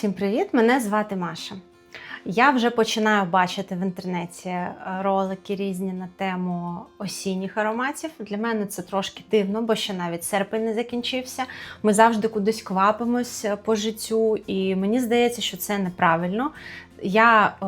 Всім привіт! Мене звати Маша. Я вже починаю бачити в інтернеті е, ролики різні на тему осінніх ароматів. Для мене це трошки дивно, бо ще навіть серпень не закінчився. Ми завжди кудись квапимось е, по життю, і мені здається, що це неправильно. Я е,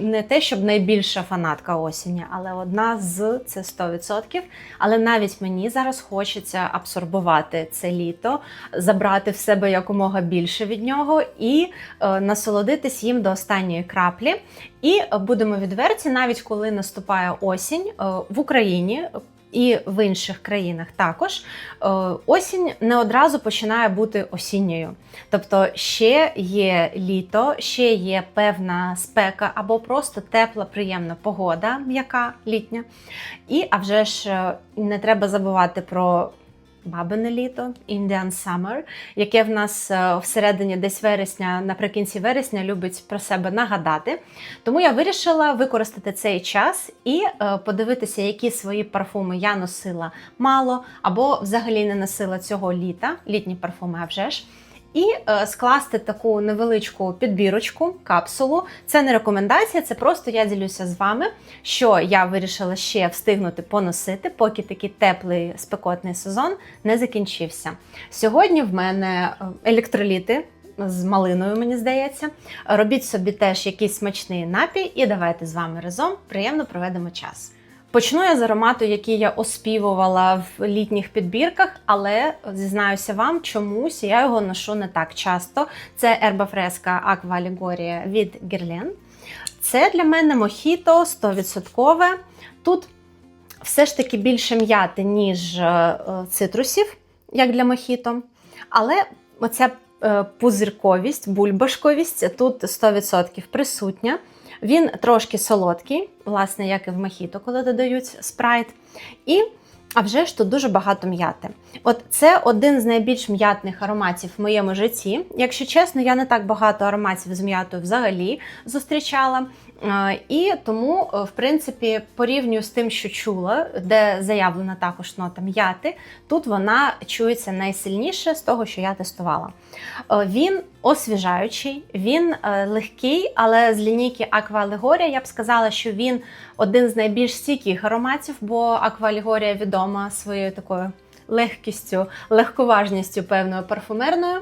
не те, щоб найбільша фанатка осені, але одна з це 100%. Але навіть мені зараз хочеться абсорбувати це літо, забрати в себе якомога більше від нього і е, насолодитись їм до останньої краплі. І е, будемо відверті, навіть коли наступає осінь е, в Україні. І в інших країнах також е, осінь не одразу починає бути осінньою. Тобто ще є літо, ще є певна спека або просто тепла, приємна погода, м'яка літня. І а вже ж е, не треба забувати про бабине літо, Indian Summer, яке в нас е, всередині десь вересня, наприкінці вересня, любить про себе нагадати. Тому я вирішила використати цей час і е, подивитися, які свої парфуми я носила мало, або взагалі не носила цього літа, літні парфуми, а вже ж. І е, скласти таку невеличку підбірочку, капсулу. Це не рекомендація, це просто я ділюся з вами, що я вирішила ще встигнути поносити, поки такий теплий спекотний сезон не закінчився. Сьогодні в мене е, електроліти. З малиною, мені здається. Робіть собі теж якийсь смачний напій, і давайте з вами разом приємно проведемо час. Почну я з аромату, який я оспівувала в літніх підбірках, але зізнаюся вам, чомусь я його ношу не так часто. Це Ерба Фреска Аква Алегорія від Guerlain. Це для мене мохіто 100%. Тут все ж таки більше м'яти, ніж е, цитрусів, як для мохіто. Але оця е, пузирковість, бульбашковість тут 100% присутня. Він трошки солодкий, власне, як і в мохіто, коли додають спрайт. І а вже ж тут дуже багато м'яти. От це один з найбільш м'ятних ароматів в моєму житті. Якщо чесно, я не так багато ароматів з м'ятою взагалі зустрічала. Е, І тому, е, в принципі, порівнюю з тим, що чула, де заявлена також нота м'яти, тут вона чується найсильніше з того, що я тестувала. Е, Він освіжаючий, він легкий, але з лінійки Allegoria я б сказала, що він один з найбільш стійких ароматів, бо Allegoria відома своєю такою легкістю, легковажністю певною парфумерною.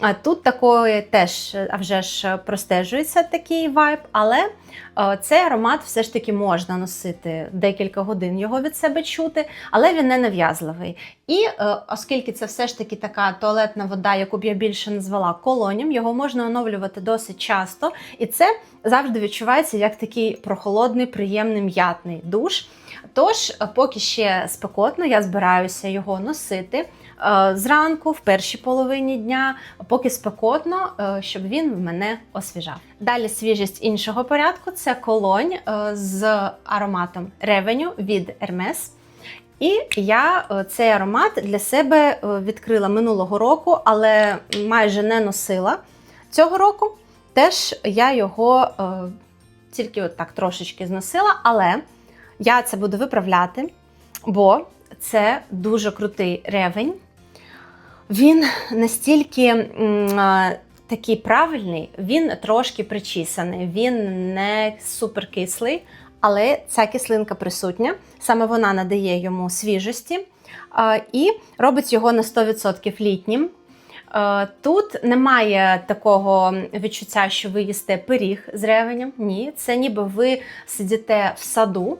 А Тут такої теж а вже ж простежується такий вайб, але е, цей аромат все ж таки можна носити декілька годин його від себе чути, але він не нав'язливий. І е, оскільки це все ж таки така туалетна вода, яку б я більше назвала колонім, його можна оновлювати досить часто, і це завжди відчувається як такий прохолодний, приємний м'ятний душ. Тож, е, поки ще спекотно, я збираюся його носити. Зранку, в першій половині дня, поки спекотно, щоб він мене освіжав. Далі свіжість іншого порядку це колонь з ароматом ревеню від Hermes. І я цей аромат для себе відкрила минулого року, але майже не носила цього року. Теж я його тільки от так трошечки зносила, але я це буду виправляти, бо це дуже крутий ревень. Він настільки м, такий правильний, він трошки причісаний, він не суперкислий, але ця кислинка присутня. Саме вона надає йому свіжості а, і робить його на 100% літнім. Тут немає такого відчуття, що ви їсте пиріг з ревенем. Ні, це ніби ви сидите в саду.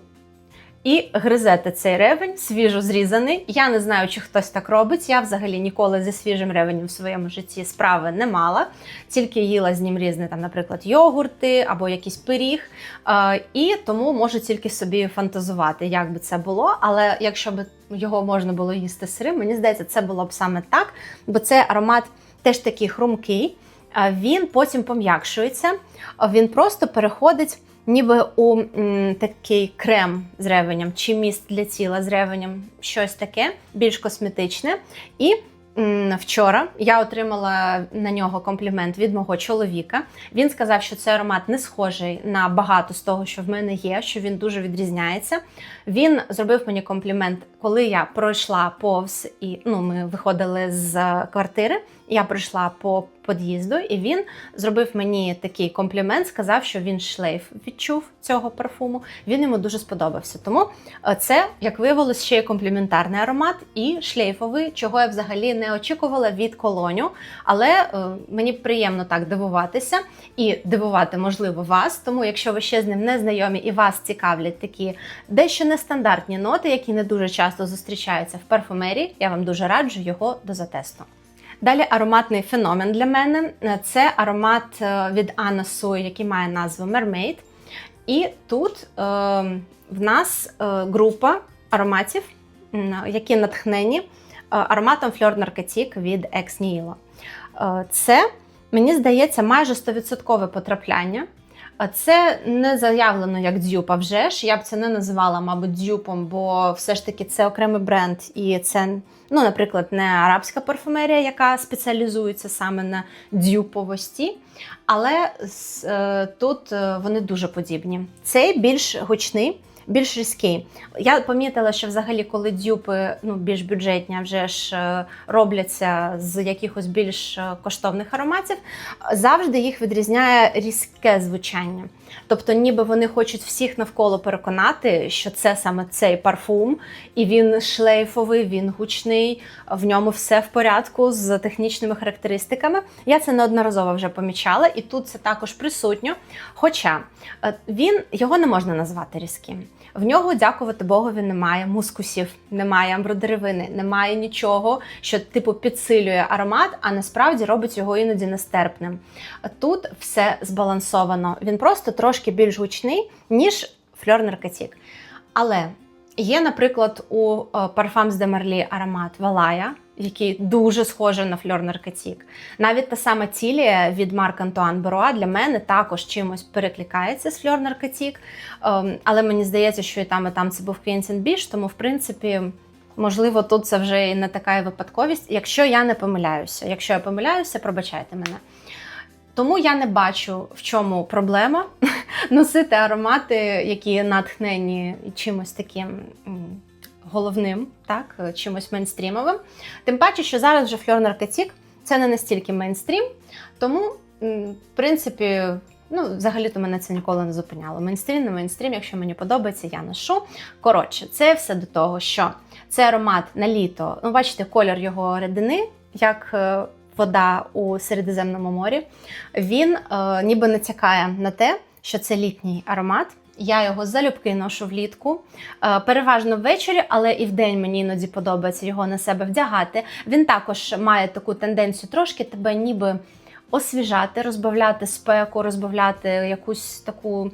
І гризете цей ревень, свіжо зрізаний. Я не знаю, чи хтось так робить. Я взагалі ніколи зі свіжим ревенем в своєму житті справи не мала, тільки їла з ним різні, там, наприклад, йогурти або якийсь пиріг. І тому можу тільки собі фантазувати, як би це було. Але якщо б його можна було їсти сирим, мені здається, це було б саме так, бо це аромат теж такий хрумкий. Він потім пом'якшується, він просто переходить ніби у м, такий крем з ревенем, чи міст для тіла з ревенем, щось таке, більш косметичне. І м, вчора я отримала на нього комплімент від мого чоловіка. Він сказав, що цей аромат не схожий на багато з того, що в мене є, що він дуже відрізняється. Він зробив мені комплімент, коли я пройшла повз і ну, ми виходили з квартири, я прийшла по під'їзду, і він зробив мені такий комплімент, сказав, що він шлейф відчув цього парфуму. Він йому дуже сподобався. Тому е, це, як виявилось, ще й компліментарний аромат і шлейфовий, чого я взагалі не очікувала від колоню. Але е, мені приємно так дивуватися і дивувати можливо вас. Тому, якщо ви ще з ним не знайомі і вас цікавлять такі дещо нестандартні ноти, які не дуже часто зустрічаються в парфумерії, я вам дуже раджу його до затесту. Далі ароматний феномен для мене це аромат е, від Anna Sui, який має назву Mermaid. І тут е, в нас е, група ароматів, які натхнені е, ароматом Fleur Narcotique від Ex Nihilo. Це, мені здається, майже 100% потрапляння. Це не заявлено як дзюпа вже ж. Я б це не називала, мабуть, дзюпом, бо все ж таки це окремий бренд, і це, ну, наприклад, не арабська парфумерія, яка спеціалізується саме на дзюповості. Але е, тут е, вони дуже подібні. Цей більш гучний. Більш різкий. Я помітила, що взагалі, коли дюпи ну, більш бюджетні, а вже ж е, робляться з якихось більш е, коштовних ароматів, завжди їх відрізняє різке звучання. Тобто, ніби вони хочуть всіх навколо переконати, що це саме цей парфум, і він шлейфовий, він гучний, в ньому все в порядку з технічними характеристиками. Я це неодноразово вже помічала, і тут це також присутньо. Хоча е, він його не можна назвати різким. В нього, дякувати Богові, немає мускусів, немає амбродеревини, немає нічого, що типу підсилює аромат, а насправді робить його іноді нестерпним. Тут все збалансовано. Він просто трошки більш гучний, ніж фльор наркотік. Але є, наприклад, у е, Parfums de Marly аромат Валая, який дуже схожий на фльор наркотік. Навіть та сама Тілія від Марк Антуан Беруа для мене також чимось перекликається з фльор наркотік. Ем, але мені здається, що і там, і там це був Квінтін Біш, тому в принципі. Можливо, тут це вже і не така випадковість, якщо я не помиляюся. Якщо я помиляюся, пробачайте мене. Тому я не бачу, в чому проблема носити аромати, які натхнені чимось таким головним, так, чимось мейнстрімовим. Тим паче, що зараз вже фльор наркотік це не настільки мейнстрім, тому, в принципі, ну, взагалі-то мене це ніколи не зупиняло. Мейнстрім, не мейнстрім, якщо мені подобається, я ношу. Коротше, це все до того, що це аромат на літо. Ну, бачите, колір його рідини, як е, вода у Середземному морі. Він е, ніби натякає на те, що це літній аромат. Я його залюбки ношу влітку, е, переважно ввечері, але і вдень мені іноді подобається його на себе вдягати. Він також має таку тенденцію трошки тебе ніби освіжати, розбавляти спеку, розбавляти якусь таку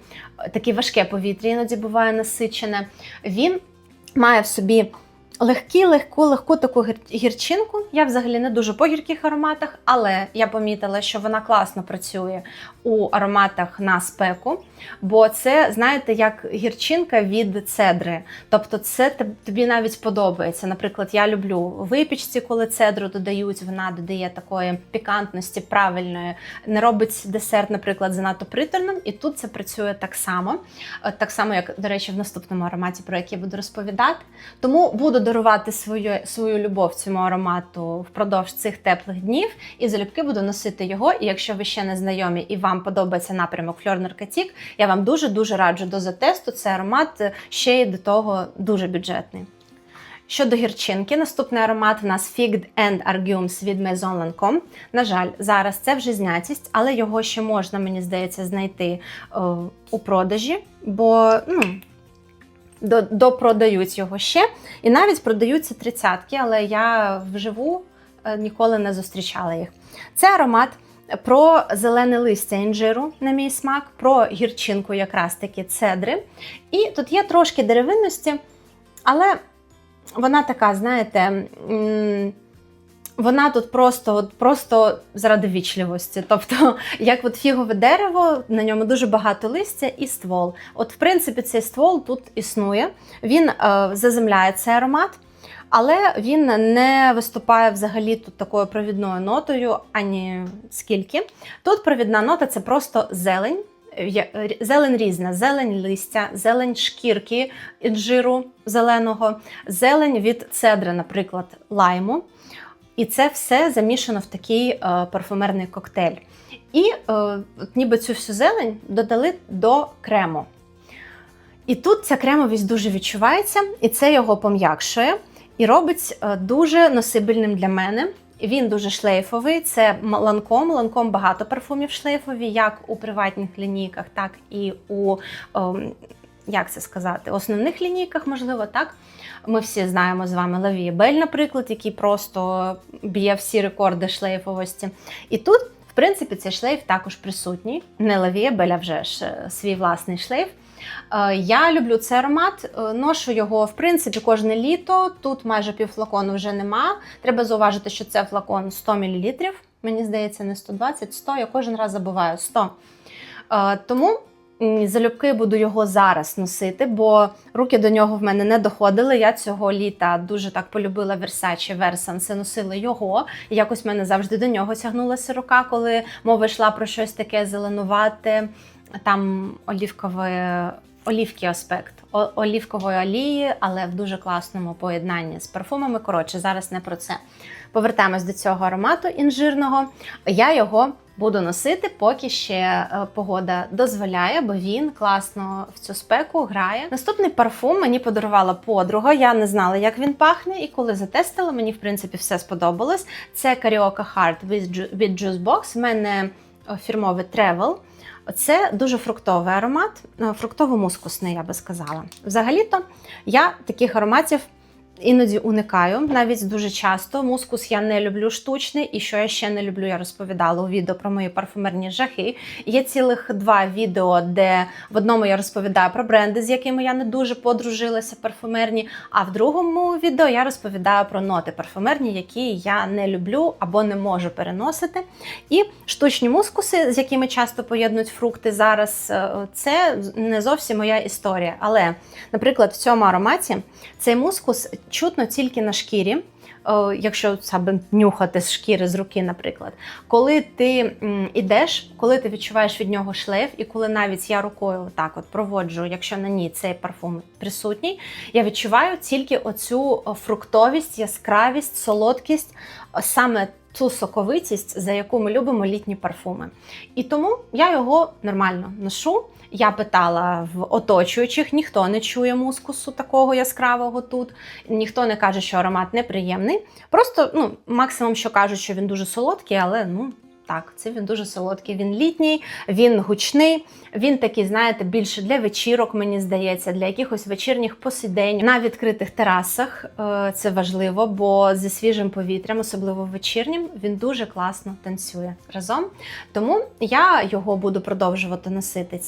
таке важке повітря, іноді буває насичене. Він має в собі легкі, легку, легку таку гірчинку. Я взагалі не дуже по гірких ароматах, але я помітила, що вона класно працює у ароматах на спеку, бо це, знаєте, як гірчинка від цедри. Тобто, це тобі навіть подобається. Наприклад, я люблю випічці, коли цедру додають, вона додає такої пікантності правильної, не робить десерт, наприклад, занадто приторним. І тут це працює так само. Е, Так само, як, до речі, в наступному ароматі, про який я буду розповідати. Тому буду дарувати свою, свою любов цьому аромату впродовж цих теплих днів і залюбки буду носити його. І якщо ви ще не знайомі і вам подобається напрямок Narcotique, я вам дуже дуже раджу до затесту. Це аромат е, ще й до того дуже бюджетний. Щодо гірчинки, наступний аромат в нас Figged and Argumes від Maison Lancome. На жаль, зараз це вже знятість, але його ще можна, мені здається, знайти е, у продажі, бо ну, допродають його ще. І навіть продаються тридцятки, але я вживу е, ніколи не зустрічала їх. Це аромат про зелене листя інжиру, на мій смак, про гірчинку, якраз таки цедри. І тут є трошки деревинності, але вона така, знаєте. Вона тут просто, от просто заради вічливості. Тобто, як от фігове дерево, на ньому дуже багато листя і ствол. От, в принципі, цей ствол тут існує. Він е, заземляє цей аромат, але він не виступає взагалі тут такою провідною нотою, ані скільки. Тут провідна нота це просто зелень. Зелень різна, зелень листя, зелень шкірки інжиру зеленого, зелень від цедри, наприклад, лайму. І це все замішано в такий е, парфумерний коктейль. І е, от ніби цю всю зелень додали до крему. І тут ця кремовість дуже відчувається, і це його пом'якшує і робить е, дуже носибельним для мене. Він дуже шлейфовий. Це ланком. Ланком багато парфумів шлейфові, як у приватних лінійках, так і у ем, як це сказати, основних лінійках, можливо, так. Ми всі знаємо з вами Лаві Бель, наприклад, який просто б'є всі рекорди шлейфовості. І тут, в принципі, цей шлейф також присутній. Не Лаві Бель, а вже ж е, свій власний шлейф. Е, Я люблю цей аромат, е, ношу його в принципі кожне літо. Тут майже пів флакону вже нема. Треба зауважити, що це флакон 100 мл. Мені здається, не 120, 100. Я кожен раз забуваю 100. Е, Тому залюбки буду його зараз носити, бо руки до нього в мене не доходили. Я цього літа дуже так полюбила Versace Versan, носила його. І якось в мене завжди до нього тягнулася рука, коли мова йшла про щось таке зеленувате, там олівковий, олівкий аспект, олівкової олії, але в дуже класному поєднанні з парфумами. Коротше, зараз не про це. Повертаємось до цього аромату інжирного. Я його буду носити, поки ще е, погода дозволяє, бо він класно в цю спеку грає. Наступний парфум мені подарувала подруга. Я не знала, як він пахне, і коли затестила, мені в принципі все сподобалось. Це Carioca Heart від Juice Box. В мене фірмовий Travel. Це дуже фруктовий аромат, е, фруктово-мускусний, я би сказала. Взагалі-то я таких ароматів іноді уникаю, навіть дуже часто. Мускус я не люблю штучний, і що я ще не люблю, я розповідала у відео про мої парфумерні жахи. Є цілих два відео, де в одному я розповідаю про бренди, з якими я не дуже подружилася, парфумерні. А в другому відео я розповідаю про ноти парфумерні, які я не люблю або не можу переносити. І штучні мускуси, з якими часто поєднують фрукти зараз, е, це не зовсім моя історія. Але, наприклад, в цьому ароматі цей мускус чутно тільки на шкірі. е, Якщо саме нюхати з шкіри з руки, наприклад, коли ти м, ідеш, коли ти відчуваєш від нього шлейф, і коли навіть я рукою так от проводжу, якщо на ній цей парфум присутній, я відчуваю тільки оцю е, фруктовість, яскравість, солодкість, е, саме ту соковитість, за яку ми любимо літні парфуми. І тому я його нормально ношу. Я питала в оточуючих, ніхто не чує мускусу такого яскравого тут, ніхто не каже, що аромат неприємний. Просто ну, максимум, що кажуть, що він дуже солодкий, але ну. Так, це він дуже солодкий. Він літній, він гучний. Він такий, знаєте, більше для вечірок, мені здається, для якихось вечірніх посидень на відкритих терасах. Е, Це важливо, бо зі свіжим повітрям, особливо вечірнім, він дуже класно танцює разом. Тому я його буду продовжувати носити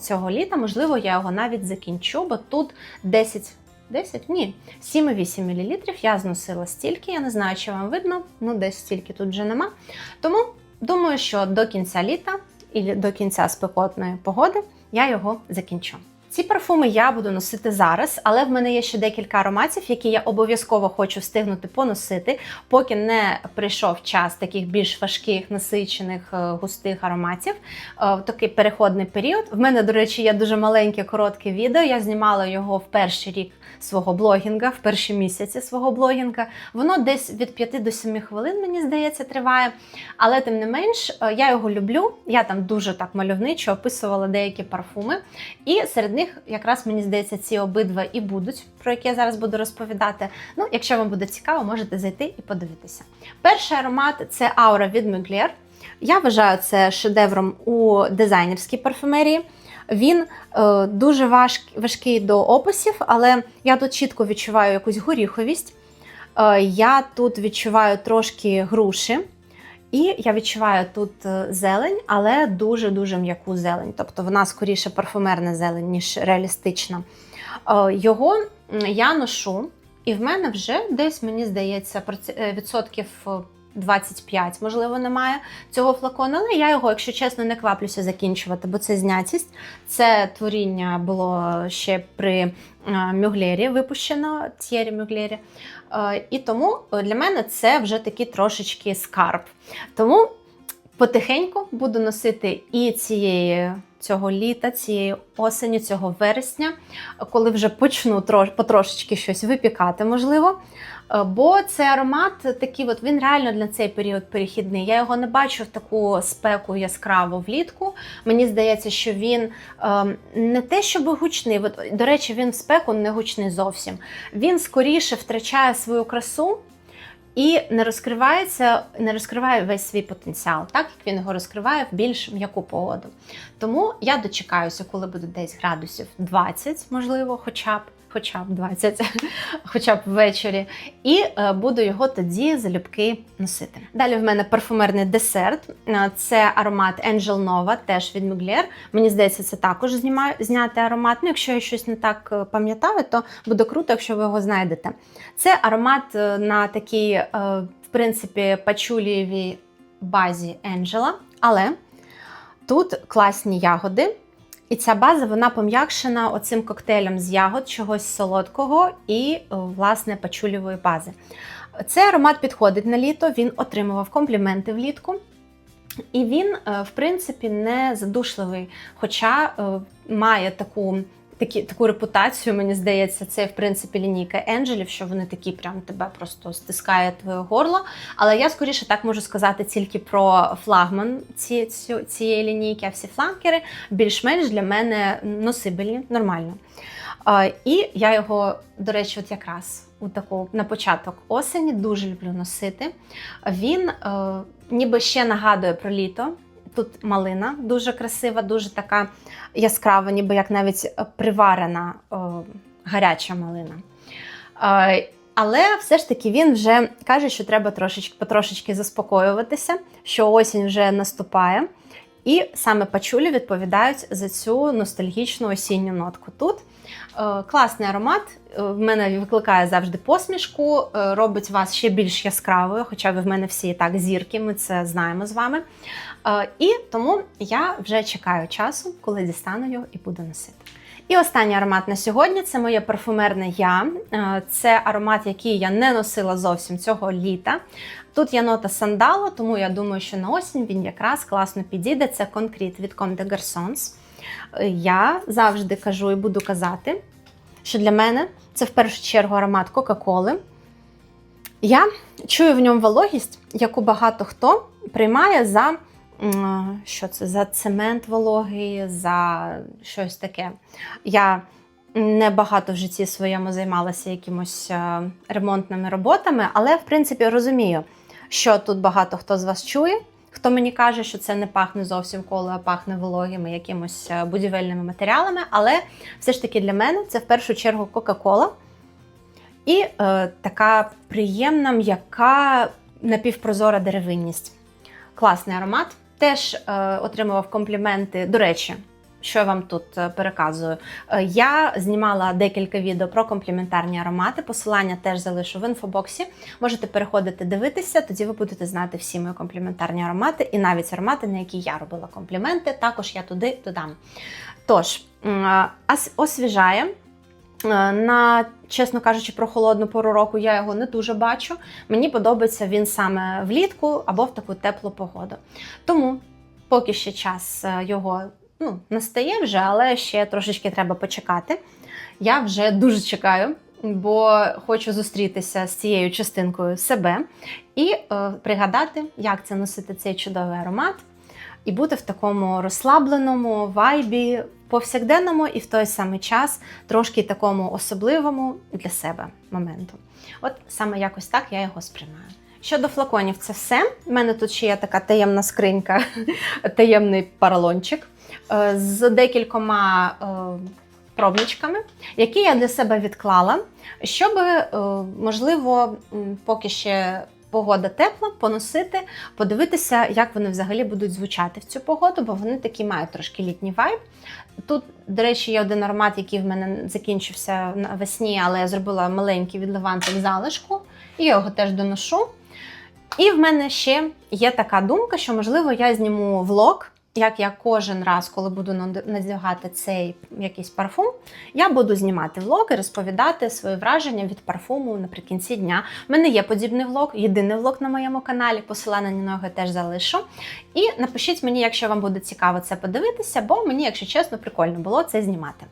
цього, літа. Можливо, я його навіть закінчу, бо тут 10. 10? Ні, 7,8 мл. Я зносила стільки. Я не знаю, чи вам видно. Ну, десь стільки тут вже нема. Тому думаю, що до кінця літа і до кінця спекотної погоди я його закінчу. Ці парфуми я буду носити зараз, але в мене є ще декілька ароматів, які я обов'язково хочу встигнути поносити, поки не прийшов час таких більш важких, насичених, е, густих ароматів. Е, такий переходний період. В мене, до речі, є дуже маленьке коротке відео. Я знімала його в перший рік свого блогінга, в перші місяці свого блогінга. Воно десь від 5 до 7 хвилин, мені здається, триває. Але тим не менш, е, я його люблю. Я там дуже так мальовничо описувала деякі парфуми. І серед них якраз мені здається, ці обидва і будуть, про які я зараз буду розповідати. Ну, якщо вам буде цікаво, можете зайти і подивитися. Перший аромат це аура від Mugler. Я вважаю це шедевром у дизайнерській парфумерії. Він е, дуже важ, важкий до описів, але я тут чітко відчуваю якусь горіховість. Е, я тут відчуваю трошки груші. І я відчуваю тут е, зелень, але дуже-дуже м'яку зелень. Тобто вона скоріше парфумерна зелень, ніж реалістична. Е, Його я ношу, і в мене вже десь, мені здається, е, відсотків 25, можливо, немає цього флакону, але я його, якщо чесно, не кваплюся закінчувати, бо це знятість. Це творіння було ще при е, Мюглері випущено, Т'єрі Мюглері. Е, І тому е, для мене це вже такий трошечки скарб. Тому потихеньку буду носити і цієї, цього літа, цієї осені, цього вересня, коли вже почну трош, потрошечки щось випікати, можливо. Е, Бо цей аромат такий, от він реально для цей період перехідний. Я його не бачу в таку спеку яскраву влітку. Мені здається, що він е, не те, щоб гучний. От, до речі, він в спеку не гучний зовсім. Він скоріше втрачає свою красу і не розкривається, не розкриває весь свій потенціал, так як він його розкриває в більш м'яку погоду. Тому я дочекаюся, коли буде десь градусів 20, можливо, хоча б. Хоча б 20, хоча б ввечері, і е, буду його тоді залюбки носити. Далі в мене парфумерний десерт. Е, Це аромат Angel Nova, теж від Mugler. Мені здається, це також знімає, зняти аромат. Ну, якщо я щось не так е, пам'ятаю, то буде круто, якщо ви його знайдете. Це аромат на такій, в принципі, пачулієвій базі Angela, але тут класні ягоди. І ця база вона пом'якшена оцим коктейлем з ягод, чогось солодкого і, е, власне, пачулівої бази. Цей аромат підходить на літо, він отримував компліменти влітку. І він, е, в принципі, не задушливий, хоча е, має таку, такі, таку репутацію, мені здається, це, в принципі, лінійка Енджелів, що вони такі прям тебе просто стискає твоє горло. Але я скоріше так можу сказати тільки про флагман ці, цю- цієї лінійки, а всі фланкери більш-менш для мене носибельні, нормально. А, І я його, до речі, от якраз у таку на початок осені дуже люблю носити. Він е, ніби ще нагадує про літо. Тут малина дуже красива, дуже така яскрава, ніби як навіть приварена о, гаряча малина. Е, але все ж таки він вже каже, що треба трошечки, потрошечки заспокоюватися, що осінь вже наступає. І саме пачулі відповідають за цю ностальгічну осінню нотку. Тут е, класний аромат, е, в мене викликає завжди посмішку, е, робить вас ще більш яскравою, хоча ви в мене всі і так зірки, ми це знаємо з вами. І тому я вже чекаю часу, коли дістану його і буду носити. І останній аромат на сьогодні це моє парфумерне я. Е, Це аромат, який я не носила зовсім цього літа. Тут є нота сандалу, тому я думаю, що на осінь він якраз класно підійде. Це конкрет від Comme des Garçons. Е, Я завжди кажу і буду казати, що для мене це в першу чергу аромат Кока-Коли. Я чую в ньому вологість, яку багато хто приймає за що це за цемент вологий, за щось таке. Я не багато в житті своєму займалася якимось е, ремонтними роботами, але в принципі розумію, що тут багато хто з вас чує. Хто мені каже, що це не пахне зовсім коло, а пахне вологими якимось е, будівельними матеріалами. Але все ж таки для мене це в першу чергу Кока-Кола. І е, така приємна, м'яка напівпрозора деревинність. Класний аромат. Теж е, отримував компліменти. До речі, що я вам тут е, переказую. Е, Я знімала декілька відео про компліментарні аромати. Посилання теж залишу в інфобоксі. Можете переходити дивитися, тоді ви будете знати всі мої компліментарні аромати, і навіть аромати, на які я робила компліменти, також я туди додам. Тож, освіжає. Е, На, чесно кажучи, про холодну пору року я його не дуже бачу. Мені подобається він саме влітку або в таку теплу погоду. Тому поки ще час е, його ну, настає вже, але ще трошечки треба почекати. Я вже дуже чекаю, бо хочу зустрітися з цією частинкою себе і е, пригадати, як це носити цей чудовий аромат, і бути в такому розслабленому вайбі, повсякденному і в той самий час трошки такому особливому для себе моменту. От саме якось так я його сприймаю. Щодо флаконів, це все. У мене тут ще є така таємна скринька, таємний паралончик е, з декількома е, пробничками, які я для себе відклала, щоб, е, можливо, поки ще погода тепла, поносити, подивитися, як вони взагалі будуть звучати в цю погоду, бо вони такі мають трошки літній вайб. Тут, до речі, є один аромат, який в мене закінчився навесні, але я зробила маленький відливантик залишку, і його теж доношу. І в мене ще є така думка, що, можливо, я зніму влог як я кожен раз, коли буду над- надягати цей якийсь парфум, я буду знімати влог і розповідати свої враження від парфуму наприкінці дня. У мене є подібний влог, єдиний влог на моєму каналі. Посилання на нього я теж залишу. І напишіть мені, якщо вам буде цікаво це подивитися, бо мені, якщо чесно, прикольно було це знімати.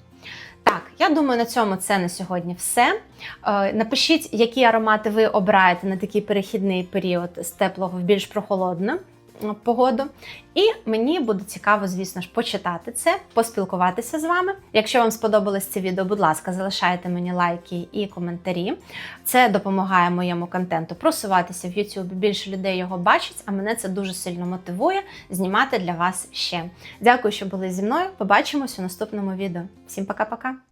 Так, я думаю, на цьому це на сьогодні все. Е, Напишіть, які аромати ви обираєте на такий перехідний період з теплого в більш прохолодну е, погоду. І мені буде цікаво, звісно ж, почитати це, поспілкуватися з вами. Якщо вам сподобалось це відео, будь ласка, залишайте мені лайки і коментарі. Це допомагає моєму контенту просуватися в YouTube. Більше людей його бачить, а мене це дуже сильно мотивує знімати для вас ще. Дякую, що були зі мною. Побачимось у наступному відео. Всім пока-пока!